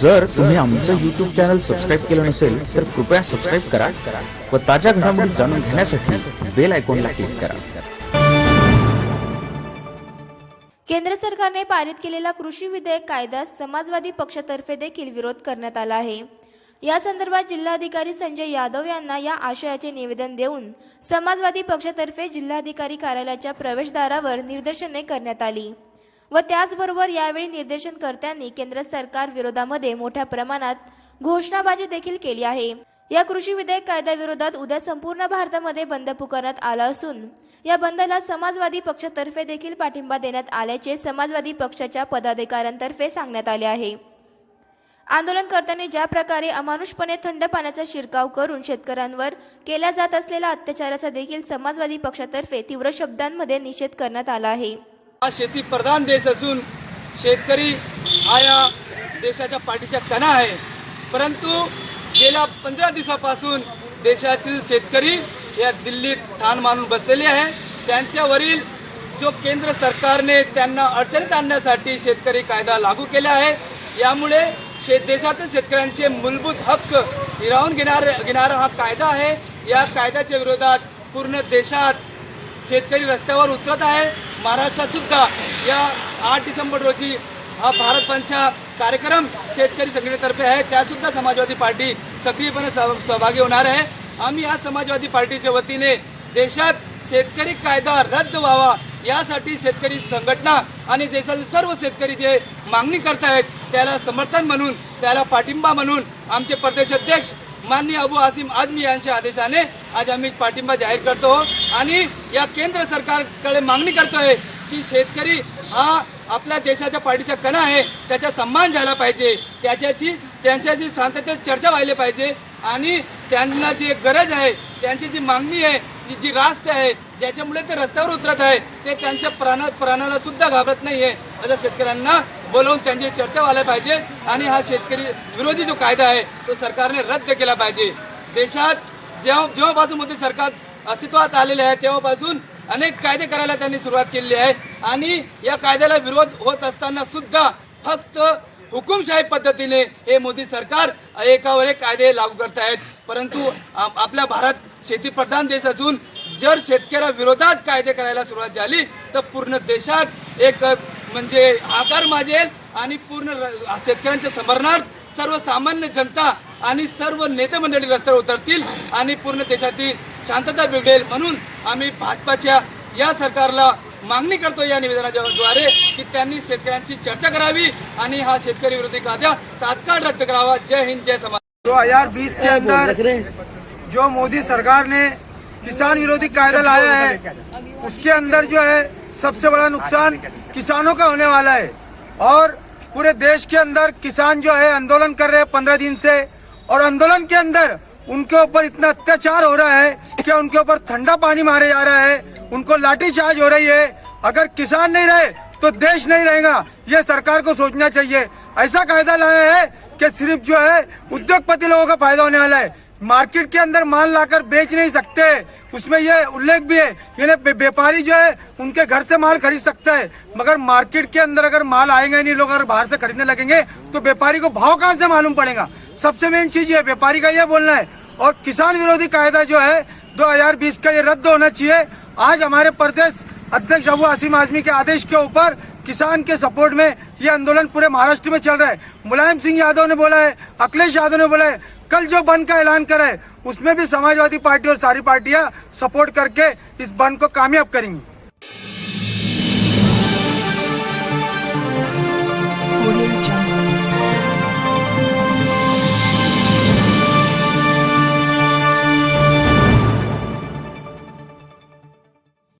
जर तुम्ही आमचं युट्यूब चॅनल सबस्क्राईब केलं नसेल तर कृपया सबस्क्राईब करा व ताज्या घडामोडी जाणून घेण्यासाठी बेल आयकॉनला क्लिक करा. केंद्र सरकारने पारित केलेला कृषी विधेयक कायद्यास समाजवादी पक्षातर्फे देखील विरोध करण्यात आला आहे. या संदर्भात जिल्हाधिकारी संजय यादव यांना या आशयाचे निवेदन देऊन समाजवादी पक्षातर्फे जिल्हाधिकारी कार्यालयाच्या प्रवेशद्वारावर निदर्शने करण्यात आली. व त्याचबरोबर यावेळी निर्देशनकर्त्यांनी केंद्र सरकार विरोधामध्ये मोठ्या प्रमाणात घोषणाबाजी देखील केली आहे. या कृषी विधेयक कायद्याविरोधात उद्या संपूर्ण भारतामध्ये बंद पुकारण्यात आला असून या बंदला समाजवादी पक्षातर्फे देखील पाठिंबा देण्यात आल्याचे समाजवादी पक्षाच्या पदाधिकाऱ्यांतर्फे सांगण्यात आले आहे. आंदोलनकर्त्यांनी ज्या प्रकारे अमानुषपणे थंड पाण्याचा शिरकाव करून शेतकऱ्यांवर केल्या जात असलेल्या अत्याचाराचा देखील समाजवादी पक्षातर्फे तीव्र शब्दांमध्ये निषेध करण्यात आला आहे. हा शेती प्रधान देश असून शेतकरी हा या देशाच्या पाठीच्या कणा आहे. परंतु गेल्या पंधरा दिवसापासून देशातील शेतकरी या दिल्लीत ठाण मानून बसलेले आहे. त्यांच्यावरील जो केंद्र सरकारने त्यांना अडचणीत आणण्यासाठी शेतकरी कायदा लागू केला आहे यामुळे शेत देशातील शेतकऱ्यांचे मूलभूत हक्क हिरावून घेणार घेणारा हा कायदा आहे. या कायद्याच्या विरोधात पूर्ण देशात शेतकरी रस्त्यावर उतरत आहे. महाराष्ट्रात सुद्धा या आठ डिसेंबर रोजी हा भारत पंचा कार्यक्रम शेतकरी संघटनेतर्फे आहे. त्यासुद्धा समाजवादी पार्टी सक्रियपणे सहभागी होणार आहे. आम्ही या समाजवादी पार्टीच्या वतीने देशात शेतकरी कायदा रद्द व्हावा यासाठी शेतकरी संघटना आणि देशातील सर्व शेतकरी जे मागणी करतायत त्याला समर्थन म्हणून त्याला पाठिंबा म्हणून आमचे प्रदेशाध्यक्ष माननीय अबू आसिम आजमी यांच्या आदेशाने आज आम्ही पाठिंबा जाहीर करतो आणि या केंद्र सरकारकडे मागणी करतोय की शेतकरी हा आपल्या देशाच्या पाठीचा कणा आहे त्याचा सन्मान झाला पाहिजे त्याच्याची त्यांच्याशी शांततेत चर्चा व्हायला पाहिजे आणि त्यांना जी गरज आहे त्यांची जी मागणी आहे जी जी रास्त आहे ज्याच्यामुळे ते रस्त्यावर उतरत आहे ते त्यांच्या प्राणा प्राणाला सुद्धा घाबरत नाहीये. अशा शेतकऱ्यांना बोलवून त्यांची चर्चा व्हायला पाहिजे आणि हा शेतकरी विरोधी जो कायदा आहे तो सरकारने रद्द केला पाहिजे. देशात जेव्हा जेव्हापासून मोदी सरकार अस्तित्वात आलेले आहे तेव्हापासून अनेक कायदे करायला त्यांनी सुरुवात केलेली आहे. आणि या कायद्याला विरोध होत असताना सुद्धा फक्त हुकुमशाही पद्धतीने हे मोदी सरकार एकावर एक कायदे लागू करत आहेत परंतु आपल्या आपला भारत शेतीप्रधान देश असून जर शेतकऱ्या विरोधात कायदे करायला सुरुवात झाली तर पूर्ण देशात एक म्हणजे आकार माजेल आणि पूर्ण शेतकऱ्यांच्या समरणार्थ सर्वसामान्य जनता आणि सर्व नेते मंडळी रस्त्यावर उतरतील आणि पूर्ण देशातील शांतता बिघडेल म्हणून आम्ही भाजपाच्या या सरकारला मागणी करतो या निवेदनाच्या द्वारे की त्यांनी शेतकऱ्यांची चर्चा करावी आणि हा शेतकरी विरोधी कायदा तात्काळ रद्द करावा. जय हिंद जय समाज. 2020 के अंदर जो मोदी सरकार ने किसान विरोधी कायदा लाया है उसके अंदर जो है सबसे बड़ा नुकसान किसानों का होने वाला है। और पूरे देश के अंदर किसान जो है आंदोलन कर रहे हैं पंद्रह दिन से और आंदोलन के अंदर उनके ऊपर इतना अत्याचार हो रहा है कि उनके ऊपर ठंडा पानी मारे जा रहा है उनको लाठी चार्ज हो रही है। अगर किसान नहीं रहे तो देश नहीं रहेगा। ये सरकार को सोचना चाहिए। ऐसा कायदा लाया है कि सिर्फ़ जो है उद्योगपति लोगों का फ़ायदा होने वाला है। मार्केट के अंदर माल लाकर बेच नहीं सकते। उसमें ये उल्लेख भी है यानी व्यापारी जो है, उनके घर से माल खरीद सकता है। मगर मार्केट के अंदर अगर माल आएगा नहीं, लोग अगर बाहर से खरीदने लगेंगे तो व्यापारी को भाव कहाँ से मालूम पड़ेगा? सबसे मेन चीज़ ये, व्यापारी का ये बोलना है। और किसान विरोधी कायदा जो है 2020 का ये रद्द होना चाहिए। आज हमारे प्रदेश अध्यक्ष अबू आसिम आजमी के आदेश के ऊपर किसान के सपोर्ट में ये आंदोलन पूरे महाराष्ट्र में चल रहा है। मुलायम सिंह यादव ने बोला है, अखिलेश यादव ने बोला है, कल जो बंद का ऐलान करा है उसमें भी समाजवादी पार्टी और सारी पार्टियाँ सपोर्ट करके इस बंद को कामयाब करेंगी।